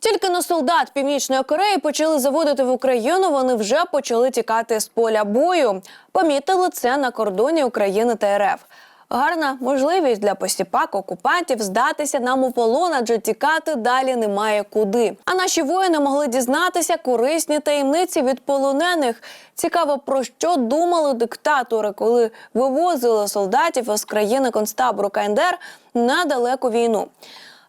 Тільки на солдат Північної Кореї почали заводити в Україну. Вони вже почали тікати з поля бою. Помітили це на кордоні України та РФ. Гарна можливість для посіпак окупантів здатися нам у полон, адже тікати далі немає куди. А наші воїни могли дізнатися корисні таємниці від полонених. Цікаво, про що думали диктатори, коли вивозили солдатів із країни концтабору КНДР на далеку війну.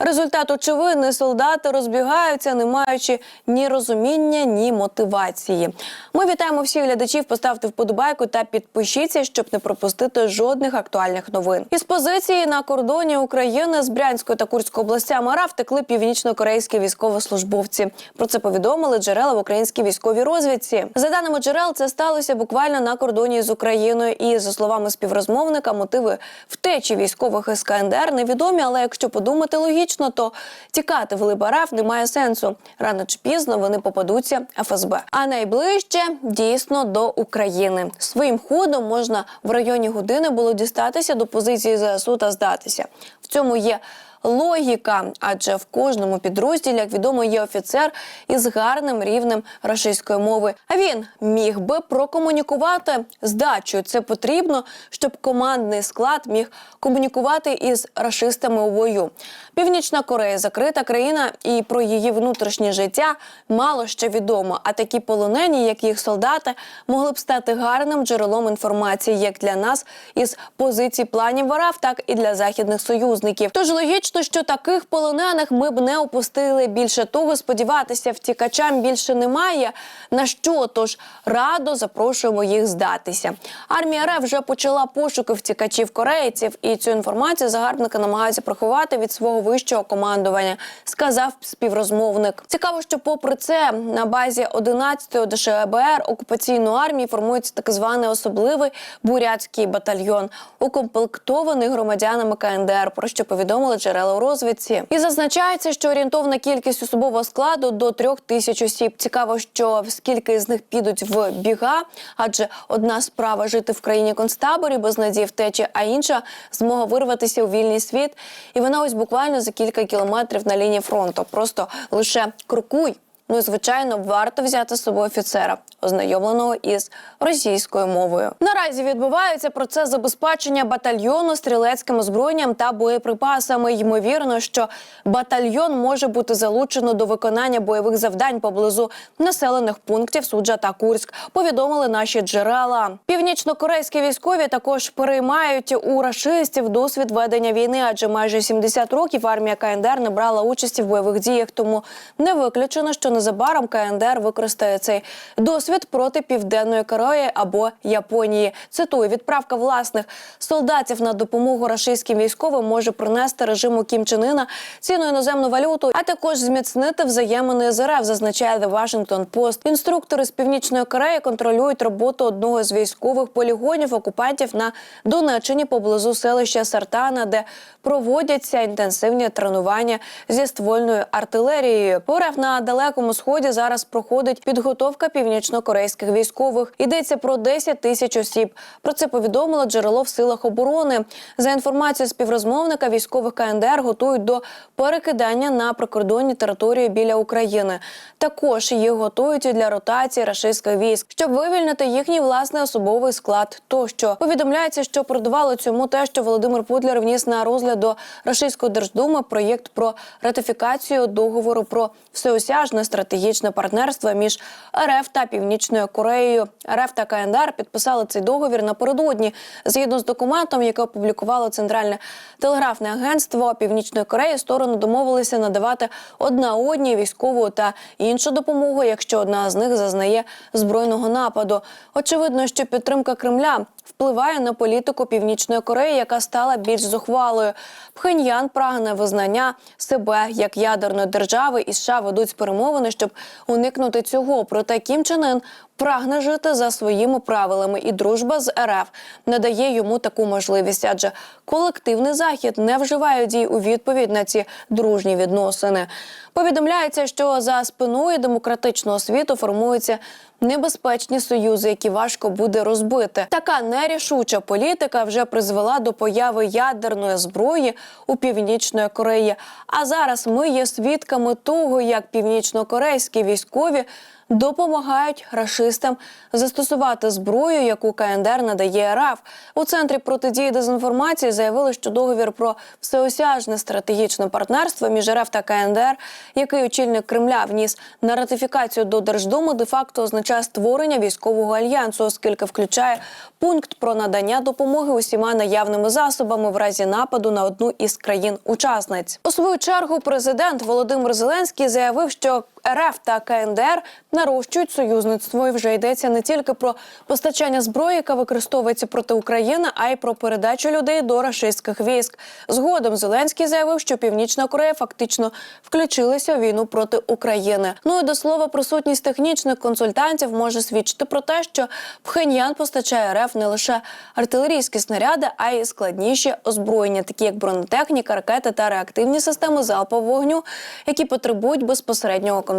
Результат очевидний. Солдати розбігаються, не маючи ні розуміння, ні мотивації. Ми вітаємо всіх глядачів. Поставте вподобайку та підпишіться, щоб не пропустити жодних актуальних новин. Із позиції на кордоні України з Брянською та Курською областями РА втекли північно-корейські військовослужбовці. Про це повідомили джерела в українській військовій розвідці. За даними джерел, це сталося буквально на кордоні з Україною. І за словами співрозмовника, мотиви втечі військових із КНДР невідомі. Але якщо подумати логічно, то тікати в Либараф немає сенсу. Рано чи пізно вони попадуться ФСБ. А найближче дійсно до України. Своїм ходом можна в районі години було дістатися до позиції ЗСУ та здатися. В цьому є. Логіка, адже в кожному підрозділі, як відомо, є офіцер із гарним рівнем російської мови. А він міг би прокомунікувати здачу. Це потрібно, щоб командний склад міг комунікувати із рашистами у бою. Північна Корея закрита країна, і про її внутрішнє життя мало ще відомо. А такі полонені, як їх солдати, могли б стати гарним джерелом інформації як для нас із позицій планів ВАРАВ, так і для західних союзників. Тож логічно, що таких полонених ми б не опустили. Більше того, сподіватися втікачам більше немає. На що тож радо запрошуємо їх здатися. Армія РФ вже почала пошуки втікачів корейців, і цю інформацію загарбники намагаються приховати від свого вищого командування, сказав співрозмовник. Цікаво, що попри це на базі 11-ї ДШБР окупаційної армії формується так званий особливий бурятський батальйон, укомплектований громадянами КНДР, про що повідомили джерела у розвідці. І зазначається, що орієнтовна кількість особового складу до трьох тисяч осіб. Цікаво, що скільки з них підуть в біга, адже одна справа жити в країні концтаборі без надії втечі, а інша змога вирватися у вільний світ. І вона ось буквально за кілька кілометрів на лінії фронту. Просто лише крокуй. Ну і звичайно, варто взяти з собою офіцера, ознайомленого із російською мовою. Наразі відбувається процес забезпечення батальйону стрілецьким озброєнням та боєприпасами. Ймовірно, що батальйон може бути залучено до виконання бойових завдань поблизу населених пунктів Суджа та Курськ. Повідомили наші джерела. Північно-корейські військові також переймають у рашистів досвід ведення війни, адже майже 70 років армія КНДР не брала участі в бойових діях, тому не виключено, що незабаром КНДР використає цей досвід проти південної Кореї або Японії. Цитую, відправка власних солдатів на допомогу рашистським військовим може принести режиму Кім Чен Іна цінну іноземну валюту, а також зміцнити взаємини з РФ, зазначає The Washington Post. Інструктори з північної Кореї контролюють роботу одного з військових полігонів окупантів на Донеччині поблизу селища Сартана, де проводяться інтенсивні тренування зі ствольною артилерією. Порав на далекому сході зараз проходить підготовка північно-корейських військових. Йдеться про 10 тисяч осіб. Про це повідомило джерело в силах оборони. За інформацією співрозмовника, військових КНДР готують до перекидання на прикордонні території біля України. Також їх готують для ротації рашистських військ, щоб вивільнити їхній власний особовий склад. Тощо повідомляється, що продавало цьому те, що Володимир Путлер вніс на розгляд до Рашистської держдуми проєкт про ратифікацію договору про всеосяжне стратегічне партнерство між РФ та Північною Кореєю. РФ та КНДР підписали цей договір напередодні. Згідно з документом, який опублікувало центральне телеграфне агентство Північної Кореї, сторони домовилися надавати одна одній військову та іншу допомогу, якщо одна з них зазнає збройного нападу. Очевидно, що підтримка Кремля впливає на політику Північної Кореї, яка стала більш зухвалою. Пхеньян прагне визнання себе як ядерної держави, і США ведуть перемовини, щоб уникнути цього. Проте Кім Чен Ын прагне жити за своїми правилами, і дружба з РФ надає йому таку можливість, адже колективний захід не вживає дій у відповідь на ці дружні відносини. Повідомляється, що за спиною демократичного світу формуються небезпечні союзи, які важко буде розбити. Така нерішуча політика вже призвела до появи ядерної зброї у північної Кореї. А зараз ми є свідками того, як північнокорейські військові допомагають рашистам застосувати зброю, яку КНДР надає РФ. У центрі протидії дезінформації заявили, що договір про всеосяжне стратегічне партнерство між РФ та КНДР, який очільник Кремля вніс на ратифікацію до Держдуму, де-факто означає створення військового альянсу, оскільки включає пункт про надання допомоги усіма наявними засобами в разі нападу на одну із країн-учасниць. У свою чергу президент Володимир Зеленський заявив, що РФ та КНДР нарощують союзництво і вже йдеться не тільки про постачання зброї, яка використовується проти України, а й про передачу людей до рашистських військ. Згодом Зеленський заявив, що Північна Корея фактично включилася у війну проти України. Ну і до слова, присутність технічних консультантів може свідчити про те, що Пхеньян постачає РФ не лише артилерійські снаряди, а й складніші озброєння, такі як бронетехніка, ракети та реактивні системи залпового вогню, які потребують безпосереднього контролю.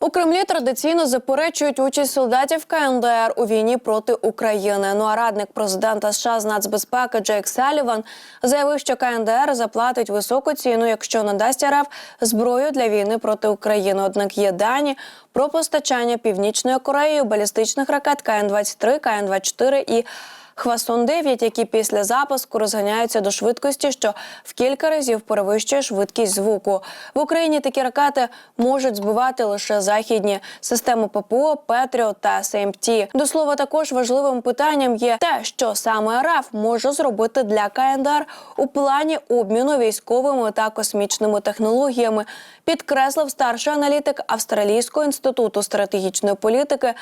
У Кремлі традиційно заперечують участь солдатів КНДР у війні проти України. Ну а радник президента США з нацбезпеки Джейк Саліван заявив, що КНДР заплатить високу ціну, якщо надасть РФ зброю для війни проти України. Однак є дані про постачання північної Кореї балістичних ракет КН-23, КН-24 і Хвасон 9 які після запуску розганяються до швидкості, що в кілька разів перевищує швидкість звуку. В Україні такі ракети можуть збивати лише західні системи ППО, Петріот та СМТ. До слова, також важливим питанням є те, що саме РФ може зробити для КНДР у плані обміну військовими та космічними технологіями. Підкреслив старший аналітик Австралійського інституту стратегічної політики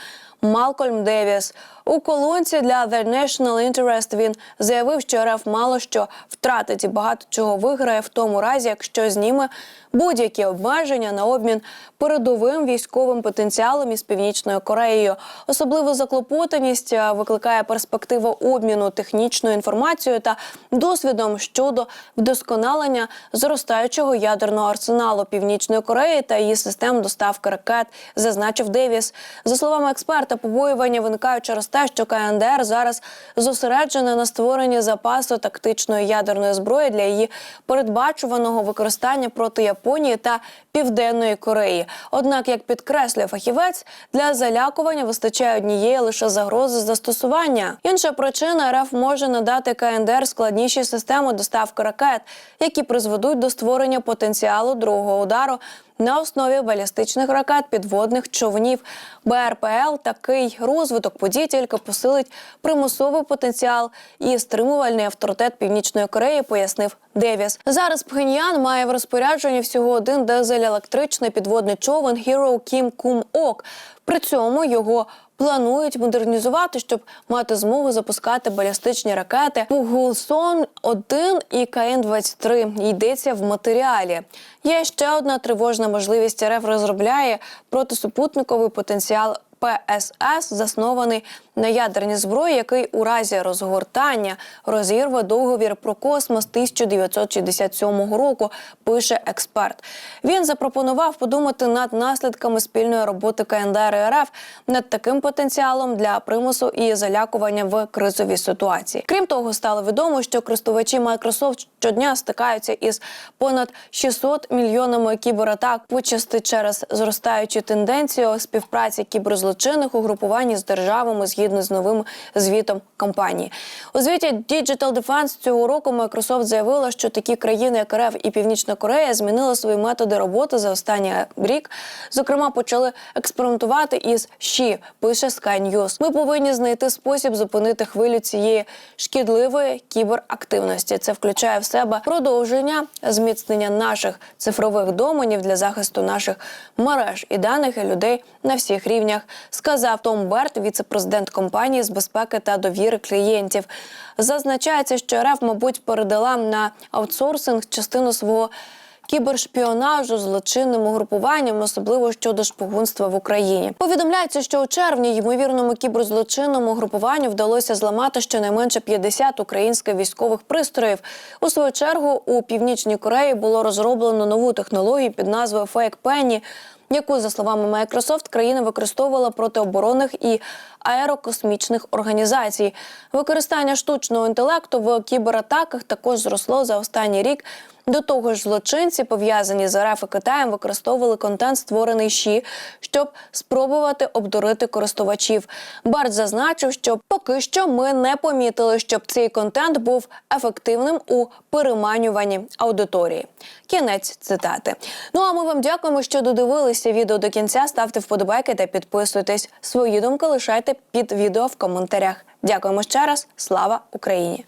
Малкольм Девіс. У колонці для The National Interest він заявив, що РФ мало що втратить і багато чого виграє в тому разі, якщо зніме будь-які обмеження на обмін передовим військовим потенціалом із північною Кореєю. Особливу заклопотаність е, викликає перспектива обміну технічною інформацією та досвідом щодо вдосконалення зростаючого ядерного арсеналу Північної Кореї та її систем доставки ракет, зазначив Девіс. За словами експерта, побоювання виникають через те, що КНДР зараз зосереджене на створенні запасу тактичної ядерної зброї для її передбачуваного використання проти Японії та Південної Кореї. Однак, як підкреслює фахівець, для залякування вистачає однієї лише загрози застосування. Інша причина РФ може надати КНДР складніші системи доставки ракет, які призведуть до створення потенціалу другого удару на основі балістичних ракет підводних човнів. БРПЛ такий розвиток подій тільки посилить примусовий потенціал і стримувальний авторитет Північної Кореї, пояснив Девіс. Зараз Пхеньян має в розпорядженні всього один дизель-електричний підводний човен Hero Kim Kum Ok. При цьому його планують модернізувати, щоб мати змогу запускати балістичні ракети Пугулсон 1 і КН-23. Йдеться в матеріалі. Є ще одна тривожна можливість. РФ розробляє протисупутниковий потенціал. ПСС заснований на ядерній зброї, який у разі розгортання розірве договір про космос 1967 року. Пише експерт. Він запропонував подумати над наслідками спільної роботи КНДР і РФ над таким потенціалом для примусу і залякування в кризовій ситуації. Крім того, стало відомо, що користувачі Microsoft щодня стикаються із понад 600 мільйонами кібератак, почасти через зростаючу тенденцію співпраці кіберзлочинних угрупувань з державами згідно з новим звітом компанії. У звіті Digital Defense цього року Microsoft заявила, що такі країни, як РФ і Північна Корея, змінили свої методи роботи за останній рік. Зокрема, почали експериментувати із ЩІ, пише Sky News. Ми повинні знайти спосіб зупинити хвилю цієї шкідливої кіберактивності. Це включає в себе продовження зміцнення наших цифрових доменів для захисту наших мереж і даних і людей на всіх рівнях, сказав Том Берт, віце-президент компанії з безпеки та довіри клієнтів. Зазначається, що РФ, мабуть, передала на аутсорсинг частину свого кібершпіонажу, злочинним угрупуванням, особливо щодо шпигунства в Україні. Повідомляється, що у червні ймовірному кіберзлочинному угрупуванню вдалося зламати щонайменше 50 українських військових пристроїв. У свою чергу у північній Кореї було розроблено нову технологію під назвою Fake Penny, яку, за словами Microsoft, країна використовувала проти оборонних і аерокосмічних організацій. Використання штучного інтелекту в кібератаках також зросло за останній рік. До того ж, злочинці, пов'язані з РФ і Китаєм, використовували контент, створений ЩІ, щоб спробувати обдурити користувачів. Барт зазначив, що поки що ми не помітили, щоб цей контент був ефективним у переманюванні аудиторії. Кінець цитати. Ну а ми вам дякуємо, що додивилися відео до кінця. Ставте вподобайки та підписуйтесь. Свої думки лишайте під відео в коментарях. Дякуємо ще раз. Слава Україні!